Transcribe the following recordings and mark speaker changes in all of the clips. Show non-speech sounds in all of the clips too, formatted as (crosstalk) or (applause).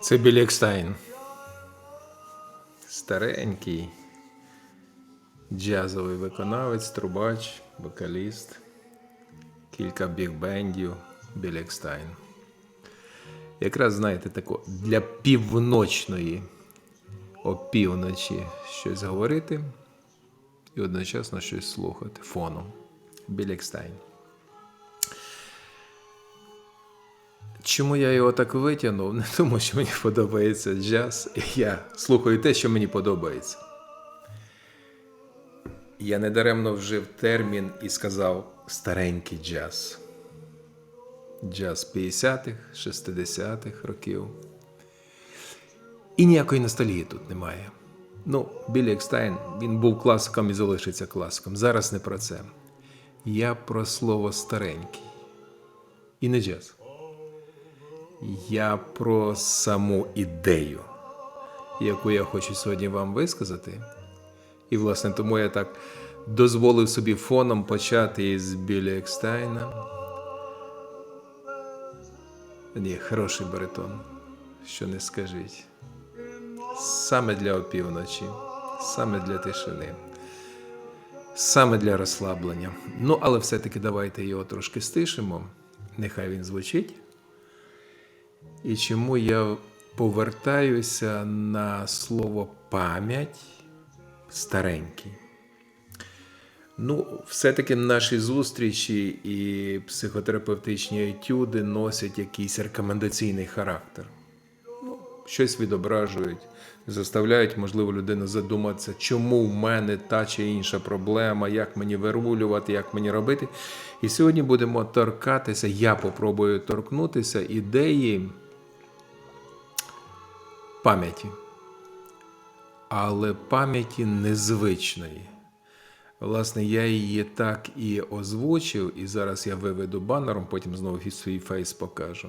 Speaker 1: Це Білі Екстайн. Старенький джазовий виконавець, трубач, вокаліст, кілька бігбендів Білі Екстайн. Якраз, знаєте, тако для півночної опівночі щось говорити і одночасно щось слухати фоном. Білі Чому я його так витягнув? Не тому, що мені подобається джаз. Я слухаю те, що мені подобається. Я недаремно вжив термін і сказав старенький джаз. Джаз 50-х, 60-х років. І ніякої ностальгії тут немає. Ну, Білі Екстайн, він був класиком і залишиться класиком. Зараз не про це. Я про слово старенький. І не джаз. Я про саму ідею, яку я хочу сьогодні вам висказати. І, власне, тому я так дозволив собі фоном почати із Білі Екстайна. Ні, хороший баритон, що не скажіть. Саме для опівночі, саме для тишини, саме для розслаблення. Ну, але все-таки давайте його трошки стишимо. Нехай він звучить. І чому я повертаюся на слово пам'ять старенький. Ну, все-таки наші зустрічі і психотерапевтичні етюди носять якийсь рекомендаційний характер. Ну, щось відображують, заставляють, можливо, людину задуматися, чому в мене та чи інша проблема, як мені вирулювати, як мені робити. І сьогодні будемо торкатися, я попробую торкнутися ідеї пам'яті. Але пам'яті незвичної. Власне, я її так і озвучив, і зараз я виведу банером, потім знову свій фейс покажу.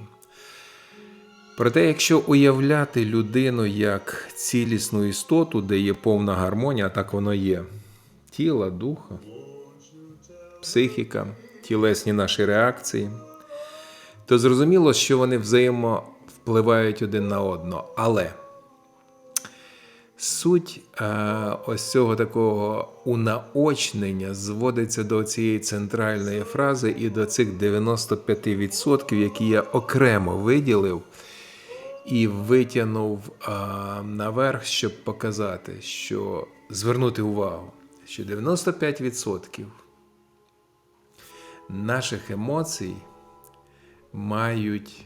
Speaker 1: Проте, якщо уявляти людину як цілісну істоту, де є повна гармонія, так воно є: тіла, духа, психіка, тілесні наші реакції, то зрозуміло, що вони взаємовпливають один на одного. Але суть е, ось цього такого унаочнення зводиться до цієї центральної фрази і до цих 95%, які я окремо виділив і витягнув е, наверх, щоб показати, що звернути увагу, що 95% наших емоцій мають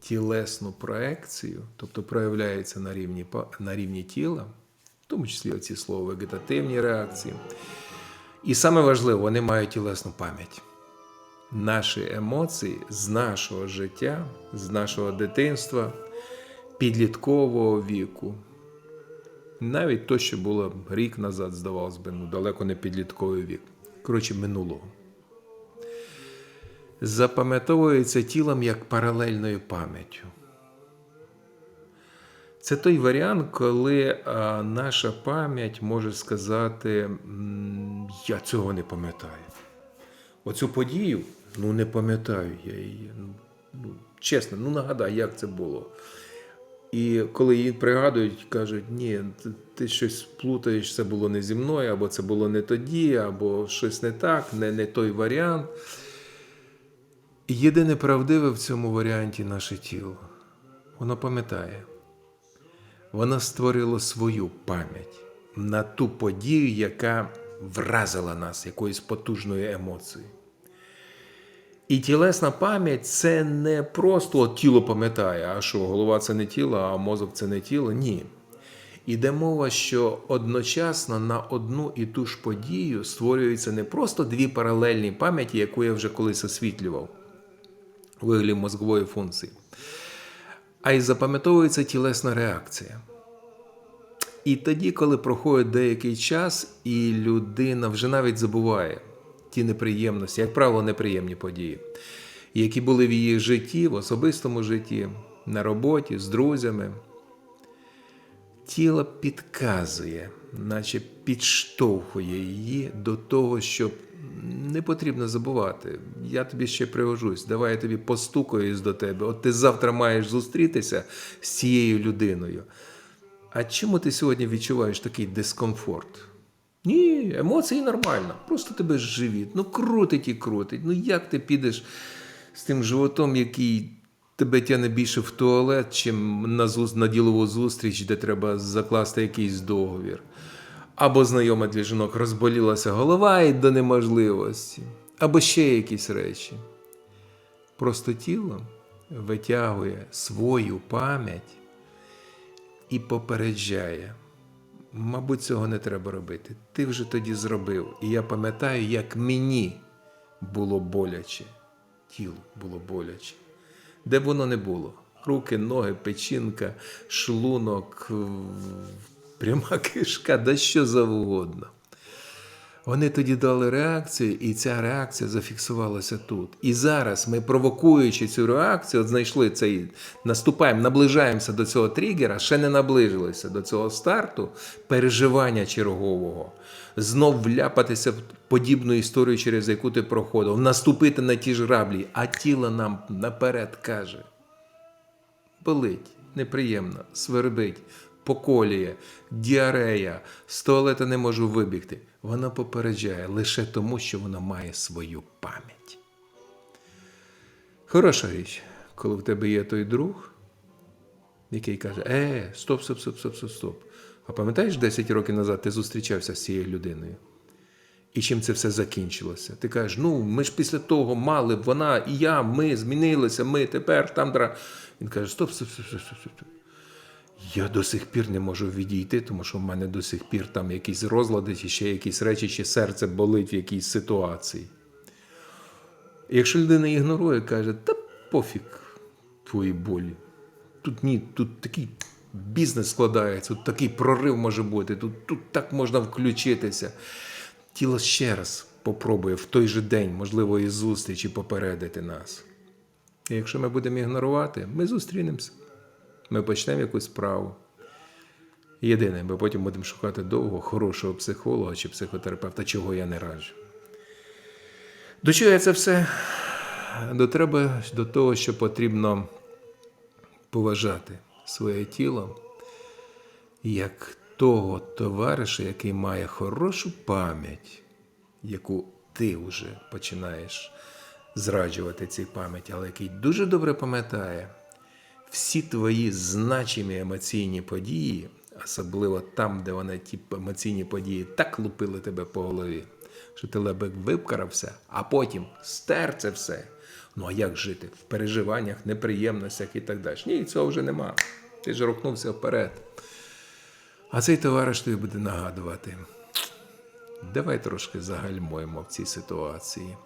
Speaker 1: тілесну проекцію, тобто проявляються на рівні, на рівні тіла, в тому числі оці слово вегетативні реакції. І саме важливо, вони мають тілесну пам'ять. Наші емоції з нашого життя, з нашого дитинства, підліткового віку. Навіть то, що було рік назад, здавалось би, ну далеко не підлітковий вік. Коротше, минулого запам'ятовується тілом як паралельною пам'яттю. Це той варіант, коли наша пам'ять може сказати: я цього не пам'ятаю. Оцю подію, ну не пам'ятаю я її. Ну, ну, чесно, ну нагадай, як це було. І коли її пригадують, кажуть, ні, ти щось плутаєш, це було не зі мною, або це було не тоді, або щось не так, не, не той варіант. Єдине правдиве в цьому варіанті наше тіло. Воно пам'ятає. Воно створило свою пам'ять на ту подію, яка вразила нас якоюсь потужною емоцією. І тілесна пам'ять це не просто от тіло пам'ятає, а що голова це не тіло, а мозок це не тіло. Ні. Іде мова, що одночасно на одну і ту ж подію створюються не просто дві паралельні пам'яті, яку я вже колись освітлював у мозкової функції, а й запам'ятовується тілесна реакція. І тоді, коли проходить деякий час, і людина вже навіть забуває ті неприємності, як правило, неприємні події, які були в її житті, в особистому житті, на роботі, з друзями, тіло підказує, наче підштовхує її до того, щоб Не потрібно забувати. Я тобі ще пригожусь. Давай я тобі постукаюсь до тебе. От ти завтра маєш зустрітися з цією людиною. А чому ти сьогодні відчуваєш такий дискомфорт? Ні, емоції нормально. Просто тебе живіт. Ну крутить і крутить. Ну як ти підеш з тим животом, який тебе тягне більше в туалет, чим на, на ділову зустріч, де треба закласти якийсь договір? Або знайома для жінок розболілася голова і до неможливості, або ще якісь речі. Просто тіло витягує свою пам'ять і попереджає. Мабуть, цього не треба робити. Ти вже тоді зробив. І я пам'ятаю, як мені було боляче, тілу було боляче. Де б воно не було: руки, ноги, печінка, шлунок, пряма (laughs) кишка, да що завгодно. Вони тоді дали реакцію, і ця реакція зафіксувалася тут. І зараз ми, провокуючи цю реакцію, от знайшли цей, наступаємо, наближаємося до цього тригера, ще не наближилися до цього старту переживання чергового, знов вляпатися в подібну історію, через яку ти проходив, наступити на ті ж граблі, а тіло нам наперед каже: болить, неприємно, свербить, поколює, діарея, з туалета не можу вибігти. Вона попереджає лише тому, що вона має свою пам'ять. Хороша річ, коли в тебе є той друг, який каже: Е, стоп, стоп, стоп, стоп, стоп, стоп. А пам'ятаєш, 10 років назад ти зустрічався з цією людиною? І чим це все закінчилося? Ти кажеш, ну ми ж після того мали, вона і я, ми змінилися, ми тепер там. Він каже: стоп, стоп, стоп, стоп, стоп. Я до сих пір не можу відійти, тому що в мене до сих пір там якісь розлади, чи ще якісь речі, чи серце болить в якійсь ситуації. Якщо людина ігнорує, каже, та пофіг твої болі. Тут ні, тут такий бізнес складається, тут такий прорив може бути, тут, тут так можна включитися. Тіло ще раз попробує в той же день, можливо, і зустрічі попередити нас. І якщо ми будемо ігнорувати, ми зустрінемося. Ми почнемо якусь справу. Єдине, ми потім будемо шукати довго хорошого психолога чи психотерапевта, чого я не раджу. До чого я це все? До треба до того, що потрібно поважати своє тіло як того товариша, який має хорошу пам'ять, яку ти вже починаєш зраджувати цій пам'яті, але який дуже добре пам'ятає всі твої значимі емоційні події, особливо там, де вони ті емоційні події так лупили тебе по голові, що ти лебек випкарався, а потім стер це все. Ну а як жити в переживаннях, неприємностях і так далі? Ні, цього вже нема. Ти ж рухнувся вперед. А цей товариш тобі буде нагадувати. Давай трошки загальмуємо в цій ситуації.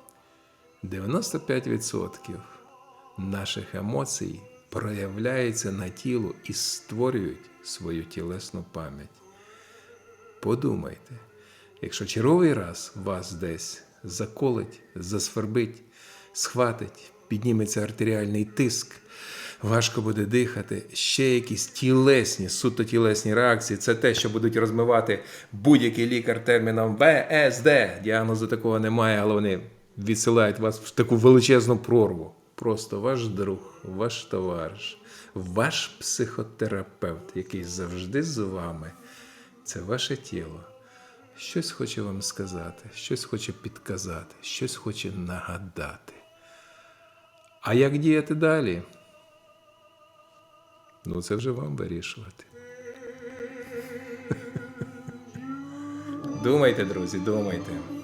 Speaker 1: 95% наших емоцій проявляються на тіло і створюють свою тілесну пам'ять. Подумайте, якщо черговий раз вас десь заколить, засвербить, схватить, підніметься артеріальний тиск, важко буде дихати, ще якісь тілесні, суто тілесні реакції, це те, що будуть розмивати будь-який лікар терміном ВСД. Діагнозу такого немає, але вони відсилають вас в таку величезну прорву. Просто ваш друг, ваш товариш, ваш психотерапевт, який завжди з вами, це ваше тіло. Щось хоче вам сказати, щось хоче підказати, щось хоче нагадати. А як діяти далі? Ну, це вже вам вирішувати. (laughs) Думайте, друзі, думайте.